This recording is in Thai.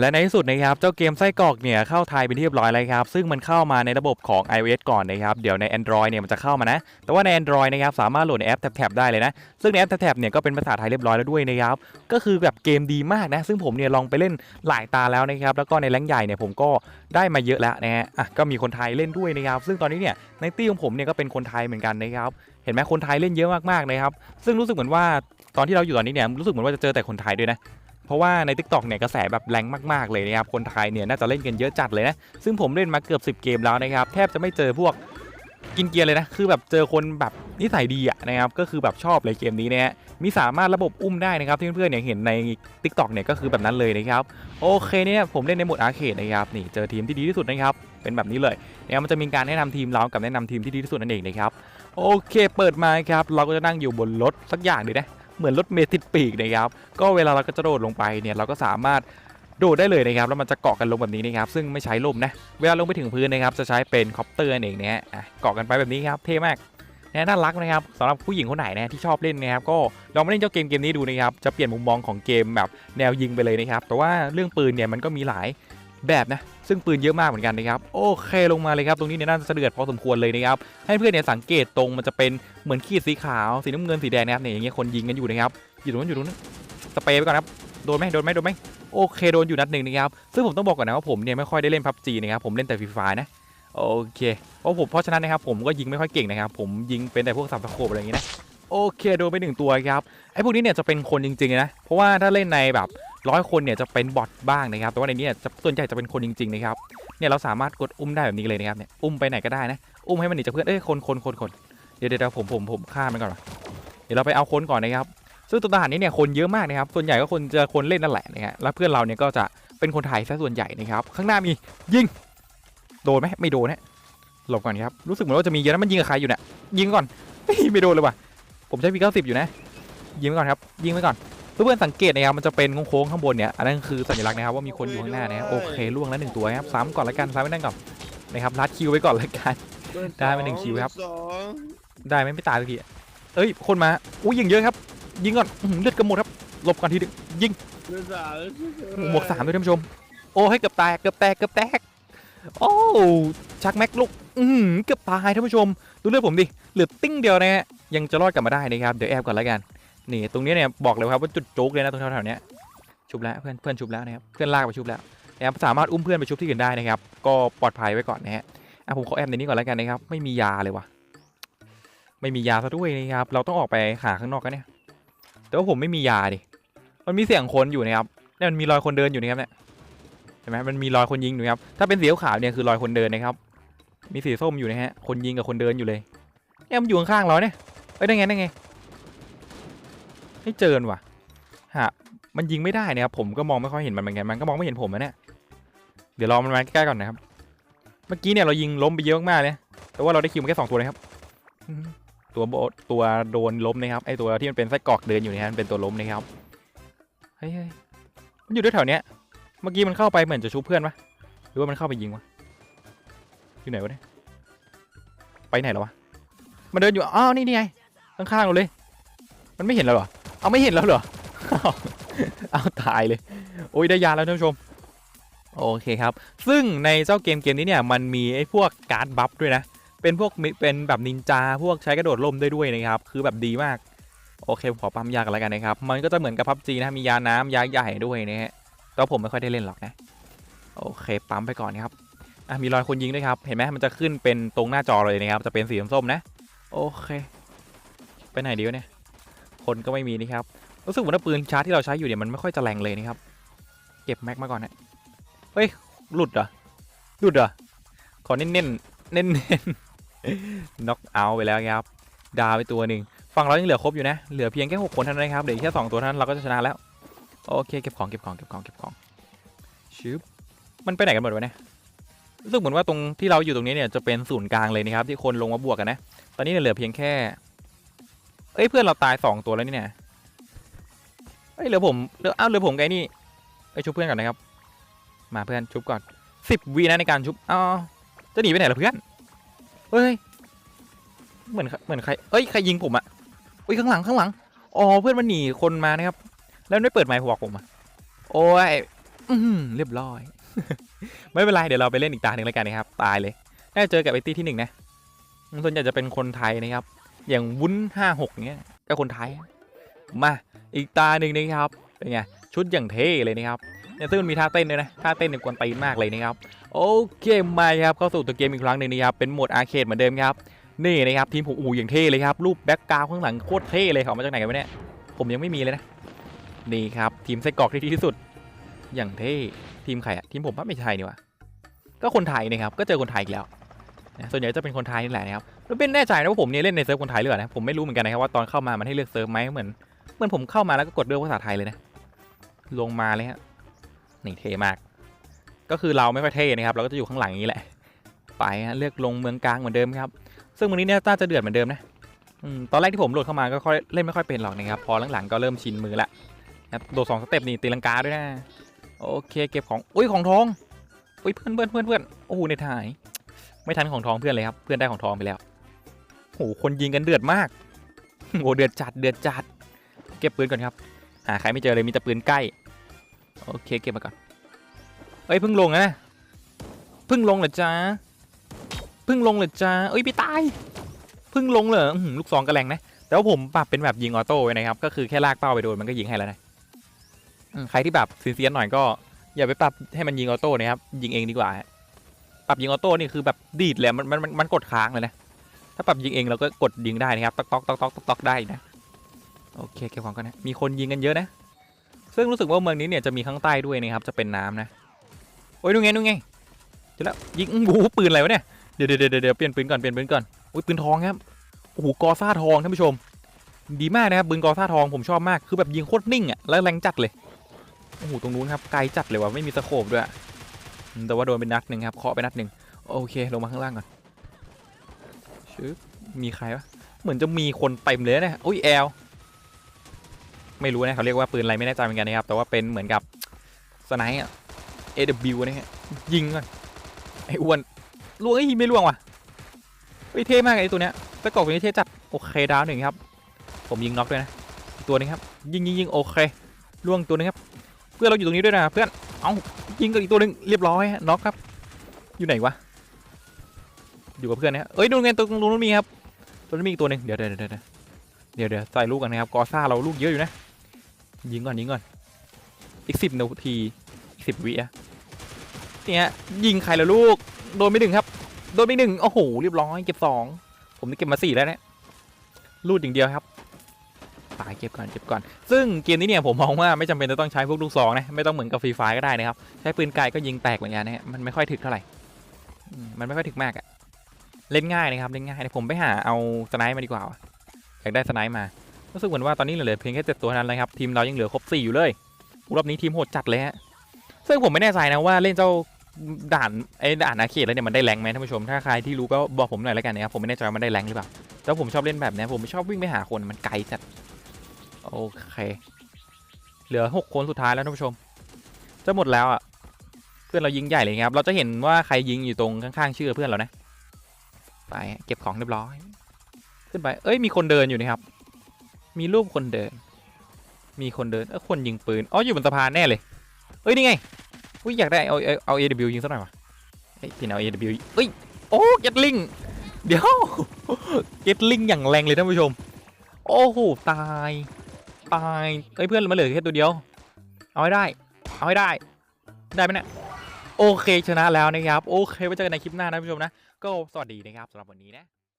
และในที่สุดนะครับเจ้าเกมไส้กรอกเนี่ยเข้าไทยเป็นที่เรียบร้อยแล้วครับซึ่งมันเข้ามาในระบบของ iOS ก่อนนะครับเดี๋ยวใน Android เนี่ยมันจะเข้ามานะ แต่ว่าใน Android นะครับสามารถโหลดแอปแท็บๆได้เลยนะ ซึ่งในแอปแท็บๆเนี่ยก็เป็นภาษาไทยเรียบร้อยแล้วด้วยนะครับก็คือแบบเกมดีมากนะ ซึ่งผมเนี่ยลองไปเล่นหลายตาแล้วนะครับแล้วก็ในแรงใหญ่เนี่ยผมก็ได้มาเยอะแล้วนะฮะอะก็มีคนไทยเล่นด้วยนะครับซึ่งตอนนี้เนี่ยในตี้ของผมเนี่ยก็เป็นคนไทยเหมือนกันนะครับเห็นไหมคนไทยเล่นเยอะมากๆนะครับซึ่งรู้สึกเหมือนว่าตอนที่เราอยู่ตอนนี้เนี่ยรู้สึกเหมือนว่าจะเจอแต่คนไทยด้วยนะ เพราะว่าใน Tik t o อกเนี่ยกระแสแบบแรงมากๆเลยนะครับคนไทยเนี่ยน่าจะเล่นกันเยอะจัดเลยนะซึ่งผมเล่นมาเกือบ 10 เกมแล้วนะครับแทบจะไม่เจอพวกกินเกียร์เลยนะคือแบบเจอคนแบบนิสัยดีอะนะครับก็คือแบบชอบเลยเกมนี้นะฮะมีสามารถระบบอุ้มได้นะครับที่เพื่อนๆเนี่ยเห็นใน Tik t o อกเนี่ยก็คือแบบนั้นเลยนะครับโอเคเนี่ยผมเล่นในโหมดอาร์เคดนะครับนี่เจอทีมที่ดีที่สุดนะครับเป็นแบบนี้เลยเนี่ยมันจะมีการแนะนำทีมเรากับแนะนำทีมที่ดีที่สุดนั่นเองนะครับโอเค เปิดมาครับเราก็จะนั่งอยู่บนรถสักอย่างเลยนะ เหมือนรถเมล์ติดปีกนะครับก็เวลาเราก็จะโดดลงไปเนี่ยเราก็สามารถโดดได้เลยนะครับแล้วมันจะเกาะกันลงแบบนี้นะครับซึ่งไม่ใช้ลมนะเวลาลงไปถึงพื้นนะครับจะใช้เป็นคอปเตอร์นั่เองเนะฮะอะเกาะกันไปแบบนี้ครับเท่มากนะน่ารักนะครับสำหรับผู้หญิงคนไหนนะที่ชอบเล่นนะครับก็ลองมาเล่นเจ้าเกมเกมนี้ดูนะครับจะเปลี่ยนมุมมองของเกมแบบแนวยิงไปเลยนะครับแต่ว่าเรื่องปืนเนี่ยมันก็มีหลายแบบนะ ซึ่งปืนเยอะมากเหมือนกันนะครับโอเคลงมาเลยครับตรงนี้เนี่ยน่าจะเดือดพอสมควรเลยนะครับให้เพื่อนเนี่ยสังเกตตรงมันจะเป็นเหมือนขีดสีขาวสีน้ำเงินสีแดงนะครับเนี่ยอย่างเงี้ยคนยิงกันอยู่นะครับอยู่ตรงนั้นอยู่ตรงนั้นสเปรย์ไปก่อนครับโดนไหมโดนไหมโดนไหมโอเคโดนอยู่นัดหนึ่งนะครับซึ่งผมต้องบอกก่อนนะว่าผมเนี่ยไม่ค่อยได้เล่นพับจีนะครับผมเล่นแต่ฟรีไฟนะโอเคเพราะผมเพราะฉะนั้นนะครับผมก็ยิงไม่ค่อยเก่งนะครับผมยิงเป็นแต่พวกสับตะโขบอะไรอย่างงี้นะโอเคโดนไปหนึ่งตัวครับไอ้พวกนี้เนี่ยจะเป็นคนจริงๆนะเพราะว่าถ้าเล่นในแบบ ร้อยคนเนี่ยจะเป็นบอทบ้างนะครับ แต่ว่าในนี้จะส่วนใหญ่จะเป็นคนจริงๆนะครับ เนี่ยเราสามารถกดอุ้มได้แบบนี้เลยนะครับเนี่ย อุ้มไปไหนก็ได้นะ อุ้มให้มันหนีจากเพื่อน เอ้ยคนคนคนคนเดี๋ยวเดี๋ยวผมผมผมฆ่ามันก่อนวะเดี๋ยวเราไปเอาคนก่อนนะครับ ซึ่งตัวทหารนี้เนี่ยคนเยอะมากนะครับ ส่วนใหญ่ก็คนจะคนเล่นนั่นแหละนะฮะ แล้วเพื่อนเราเนี่ยก็จะเป็นคนไทยซะส่วนใหญ่นะครับ ข้างหน้ามียิง โดนไหมไม่โดนนะหลบก่อนครับ รู้สึกเหมือนว่าจะมีเยอะนะมันยิงกับใครอยู่เนี่ยยิงก่อนไม่โดนเลยว่ะ ผมใช้พีเก้าสิบอยู่นะ ยิงไว้ก่อนครับ ยิงไว้ก่อน เพื่อนๆสังเกตนะครับมันจะเป็นโค้งๆข้างบนเนี่ยอันนั้นคือสัญลักษณ์นะครับว่ามีคนอยู่ข้างหน้านะครับโอเคล่วงแล้วหนึ่งตัวนะครับซ้ำก่อนละกันซ้ำไว้นั่นก่อนนะครับลัดคิวไว้ก่อนละกัน ได้มาหนึ่งคิวครับสองได้ไหมไม่ตายสักทีเอ้ยคนมาอุ้ยยิงเยอะครับ ยิงก่อนอื้อหือเลือดกระหมดครับหลบก่อนทีนึงยิงเดือนสามหมวกสามด้วยท่านผู้ชม โอ้ให้เกือบแตกเกือบแตกเกือบแตกโอ้ชักแม็กลูกอือหือเกือบตายท่านผู้ชม ดูเลือดผมดิเหลือติ้งเดียวนะฮะยังจะรอดกลับมาได้นะครับเดี๋ยวแอบก่อนละกัน นี่ตรงนี้เนี่ยบอกเลยครับว่าจุดโจ๊กเลยนะตรงแถวๆเนี้ยชุบแล้วเพื่อนเพื่อนชุบแล้วนะครับเพื่อนลากไปชุบแล้วนะครับสามารถอุ้มเพื่อนไปชุบที่อื่นได้นะครับก็ปลอดภัยไว้ก่อนนะฮะอะผมขอแอบในนี้ก่อนแล้วกันนะครับไม่มียาเลยวะไม่มียาซะด้วยนะครับเราต้องออกไปหาข้างนอกกันเนี่ยแต่ว่าผมไม่มียาดิมันมีเสียงคนอยู่นะครับเนี่ยมันมีรอยคนเดินอยู่นะครับเนี่ยเห็นไหมมันมีรอยคนยิงอยู่ครับถ้าเป็นสีขาวเนี่ยคือรอยคนเดินนะครับมีสีส้มอยู่นะฮะคนยิงกับคนเดินอยู่เลยเนี่ยมันอยู่ข้างๆเราเนี่ยเอ้ยได้ไงได้ไง ไม่เจอว่ะฮะมันยิงไม่ได้นะครับผมก็มองไม่ค่อยเห็นมันเหมือนกันมันก็มองไม่เห็นผมนะเนี่ยเดี๋ยวรอมันมาใกล้ๆก่อนนะครับ เมื่อกี้เนี่ยเรายิงล้มไปเยอะมากเลยแต่ว่าเราได้คิวมาแค่สองตัวนะครับตัวโบตัวโดนล้มนะครับไอตัวที่มันเป็นไส้กรอกเดินอยู่นะมันเป็นตัวล้มนะครับเฮ้ยมันอยู่ด้วยแถวเนี้ยเมื่อกี้มันเข้าไปเหมือนจะชุบเพื่อนปะหรือว่ามันเข้าไปยิงวะอยู่ไหนวะเนี่ยไปไหนแล้ววะมันเดินอยู่อ้าวนี่นี่ไงข้างๆเราเลย มันไม่เห็นเราหรอ เอาไม่เห็นแล้วเหรอ เอาตายเลย โอ้ยได้ยาแล้วท่านผู้ชม โอเคครับ ซึ่งในเจ้าเกมเกมนี้เนี่ยมันมีไอ้พวกการ์ดบัฟด้วยนะ เป็นพวกเป็นแบบนินจาพวกใช้กระโดดล่มได้ด้วยนะครับ คือแบบดีมาก โอเคขอปั๊มยากันแล้วกันนะครับ มันก็จะเหมือนกับพับจีนะมียาน้ำยาใหญ่ด้วยนะฮะแต่ว่าผมไม่ค่อยได้เล่นหรอกนะ โอเคปั๊มไปก่อนครับอะมีรอยคนยิงด้วยครับ เห็นไหมมันจะขึ้นเป็นตรงหน้าจอเลยนะครับ จะเป็นสีส้มๆนะ โอเค ไปไหนดีวะเนี่ย คนก็ไม่มีนี่ครับรู้สึกเหมือนว่าปืนชาร์จที่เราใช้อยู่เนี่ยมันไม่ค่อยจะแรงเลยนะครับ เก็บแม็กมาก่อนนะเฮ้ยหลุดเหรอหลุดเหรอขอเน้นๆเน้นๆน็อกเอาไปแล้วครับ ดาวไปตัวหนึ่งฝั่งเรายังเหลือครบอยู่นะ เหลือเพียงแค่หกคนเท่านั้นครับเหลืออกแค่สองตัวเท่านั้นเราก็จะชนะแล้ว โอเคเก็บของเก็บของเก็บของเก็บของชึบมันไปไหนกันหมดวะเนี่ยรู้สึกเหมือนว่าตรงที่เราอยู่ตรงนี้เนี่ยจะเป็นศูนย์กลางเลยนะครับที่คนลงมาบวกกันนะ ตอนนี้เหลือเพียงแค่ เอ้ยเพื่อนเราตายสองตัวแล้วนี่เนี่ยเอ้ยเหลือผมเหลืออ้าวเหลือผมไงนี่ไปชุบเพื่อนก่อนนะครับ มาเพื่อนชุบก่อนสิบวีนะในการชุบอ้าวจะหนีไปไหนล่ะเพื่อนเฮ้ยเหมือนเหมือนใครเอ้ยใครยิงผมอะเอ้ยข้างหลังข้างหลังอ๋อเพื่อนมันหนีคนมานะครับ แล้วไม่เปิดไมค์บอกผมอะโอ้ยอืมเรียบร้อย ไม่เป็นไรเดี๋ยวเราไปเล่นอีกตาหนึ่งแล้วกันนะครับ ตายเลยน่าจะเจอกับไอตี้ที่หนึ่งนะส่วนใหญ่จะเป็นคนไทยนะครับ อย่างวุ้นห้าหกเนี้ยก็คนไทย มาอีกตาหนึ่งนะครับเป็นไงชุดอย่างเท่เลยนะครับเนี่ยซึ่งมันมีท่าเต้นด้วยนะท่าเต้นเนี่ยกวนตีนมากเลยนะครับโอเคมาครับเข้าสู่ตัวเกมอีกครั้งหนึ่งนะครับเป็นโหมดอาร์เคดเหมือนเดิมครับนี่นะครับทีมผมอูอย่างเท่เลยครับรูปแบ็กกราวข้างหลังโคตรเท่เลยเขามาจากไหนกันวะเนี่ยผมยังไม่มีเลยนะนี่ครับทีมไส้กรอกที่ดีที่สุด อย่างเท่ทีมใครอะทีมผมว่าไม่ใช่นี่วะก็คนไทยนะครับก็เจอคนไทยอีกแล้ว ส่วนใหญ่จะเป็นคนไทยนี่แหละนะครับแล้วเป็นแน่ใจนะว่าผมเนี่ยเล่นในเซิร์ฟคนไทยหรือเปล่านะผมไม่รู้เหมือนกันนะครับว่าตอนเข้ามามันให้เลือกเซิร์ฟไหมเหมือนเหมือนผมเข้ามาแล้วก็กดเลือกภาษาไทยเลยนะลงมาเลยฮะนี่เท่มาก ก็คือเราไม่ค่อยเท่นะครับเราก็จะอยู่ข้างหลังอย่างนี้แหละ ไปฮะเลือกลงเมืองกลางเหมือนเดิมครับ ซึ่งวันนี้เนี่ยน่าจะเดือดเหมือนเดิมนะตอนแรกที่ผมโหลดเข้ามาก็ค่อยเล่นไม่ค่อยเป็นหรอกนะครับพอหลังๆก็เริ่มชินมือละนะโดดสองสเต็ปนี่ตีลังกาด้วยนะโอเคเก็บของอุ้ยของทองอุ้ยเพื่อนเพื่อนเพื่อนเพื่อนโอ้โหในถ่าย ไม่ทันของทองเพื่อนเลยครับ เพื่อนได้ของทองไปแล้วโอ้โหคนยิงกันเดือดมากโอเดือดจัดเดือดจัด เก็บปืนก่อนครับ หาใครไม่เจอเลยมีแต่ปืนใกล้ โอเคเก็บมาก่อน เอ้ยเพิ่งลงนะเพิ่งลงเหรอจ๊ะเพิ่งลงเหรอจ๊ะเอ้ยพี่ตายเพิ่งลงเหรอลูกซองกระแรงนะ แต่ว่าผมปรับเป็นแบบยิงออโต้ไว้นะครับ ก็คือแค่ลากเป้าไปโดนมันก็ยิงให้แล้วนะใครที่แบบเซียนๆหน่อยก็อย่าไปปรับให้มันยิงออโต้นะครับยิงเองดีกว่า ปรับยิงออโต้นี่คือแบบดีดเลยมันมันมันมันกดค้างเลยนะ ถ้าปรับยิงเองเราก็กดยิงได้นะครับตอกตอกตอกตอกตอกตอกได้นะ โอเคเก็บของก่อนนะ มีคนยิงกันเยอะนะ ซึ่งรู้สึกว่าเมืองนี้เนี่ยจะมีข้างใต้ด้วยนะครับ จะเป็นน้ำนะ โอ้ยดูไงดูไงเจอแล้วยิงโอ้โหปืนอะไรวะเนี่ย เดี๋ยวเดี๋ยวเดี๋ยวเปลี่ยนปืนก่อนเปลี่ยนปืนก่อน อุ้ยปืนทองครับ โอ้โหกอซ่าทองท่านผู้ชม ดีมากนะครับปืนกอซ่าทองผมชอบมาก คือแบบยิงโคตรนิ่งอะแล้วแรงจัดเลย โอ้โหตรงนู้นครับไกลจัดเลยว่ะไม่มีสโคปด้วย แต่ว่าโดนเป็นนัดหนึ่งครับเคาะไปนัดหนึ่งโอเคลงมาข้างล่างก่อนชึบมีใครวะเหมือนจะมีคนเต็มเลยนะอุ้ยแอลไม่รู้นะเขาเรียกว่าปืนอะไรไม่แน่ใจเหมือนกันนะครับแต่ว่าเป็นเหมือนกับสไนป์อะ AW นะฮะยิงก่อนไอ้อ้วนล่วงไอ้ยไม่ล่วงว่ะเฮ้เท่มากไอ้ตัวเนี้ยตะกอกตัวนี้เท่จัดโอเคดาวหนึ่งครับ ผมยิงน็อกด้วยนะตัวหนึงครับยิงยิงยิงโอเคล่วงตัวหนึงครับ เพื่อนเราอยู่ตรงนี้ด้วยนะเพื่อนเอ้า ยิงกับอีกตัวหนึงเรียบร้อยฮะน็อกครับ อยู่ไหนวะ อยู่กับเพื่อนนะฮะเอ้ยดูไงตรงตรงนู้นมีครับตัวนู้นมีอีกตัวหนึงเดี๋ยวเดี๋ยวเดี๋ยวเดี๋ยวเดี๋ยวใส่ลูกกันนะครับกอซ่าเราลูกเยอะอยู่นะยิงก่อนยิงก่อนอีกสิบนาทีอีกสิบวิอะเนี่ยยิงใครละลูกโดนไม่หนึ่งครับโดนไม่หนึ่งโอ้โหเรียบร้อยเก็บสองผมนี่เก็บมาสี่แล้วเนี่ยลูดอย่างเดียวครับายเก็บก่อนเก็บก่อน ซึ่งเกมนี้เนี่ยผมมองว่าไม่จำเป็นจะต้องใช้พวกลูกซองนะไม่ต้องเหมือนกับฟรีไฟก็ได้นะครับใช้ปืนไกลก็ยิงแตกเหมือนกันนะฮะมันไม่ค่อยถึกเท่าไหร่มันไม่ค่อยถึกมากอะเล่นง่ายนะครับเล่นง่ายเดี๋ยวผมไปหาเอาสไนป์มาดีกว่าอยากได้สไนป์มารู้สึกเหมือนว่าตอนนี้เหลือเพียงแค่เจ็ดตัวเท่นั้นเลยครับทีมเรายังเหลือครบสี่อยู่เลยรอบนี้ทีมโหดจัดเลยฮะซึ่งผมไม่แน่ใจนะว่าเล่นเจ้าด่านไอ้ด่านอาเขตแล้วเนี่ยมันได้แรงไหมท่านผู้ชมถ้าใครที่รู้ก็บอกผมหน่อยแล้วกันนะครับผมไม่แน่ใจว่ามันได้แรงหรือเปล่าแต่ผมชอบเล่นแบบนี้ผมไม่ชอบวิ่งไปหาคนมันไกลจัด โอเค เหลือหกคนสุดท้ายแล้วท่านผู้ชม จะหมดแล้วอะ เพื่อนเรายิงใหญ่เลยครับ เราจะเห็นว่าใครยิงอยู่ตรงข้างๆชื่อเพื่อนเรานะ ไปเก็บของเรียบร้อย ขึ้นไป เอ้ยมีคนเดินอยู่นะครับ มีรูปคนเดิน มีคนเดิน เออคนยิงปืน อ๋ออยู่บนสะพานแน่เลย เอ้ยนี่ไง อุ้ยอยากได้เอาเอาเอา AW ยิงสักหน่อยวะเฮ้ยพี่เอา AW เอ้ยโอ้เก็ตลิงเดี๋ยวเก็ตลิงอย่างแรงเลยท่านผู้ชม โอ้โห ตาย ตายเอ้ยเพื่อนมาเหลือแค่ตัวเดียว เอาให้ได้ เอาให้ได้ ได้ไหมเนี่ยโอเคชนะแล้วนะครับ โอเคไว้เจอกันในคลิปหน้านะผู้ชมนะ ก็สวัสดีนะครับสำหรับวันนี้นะ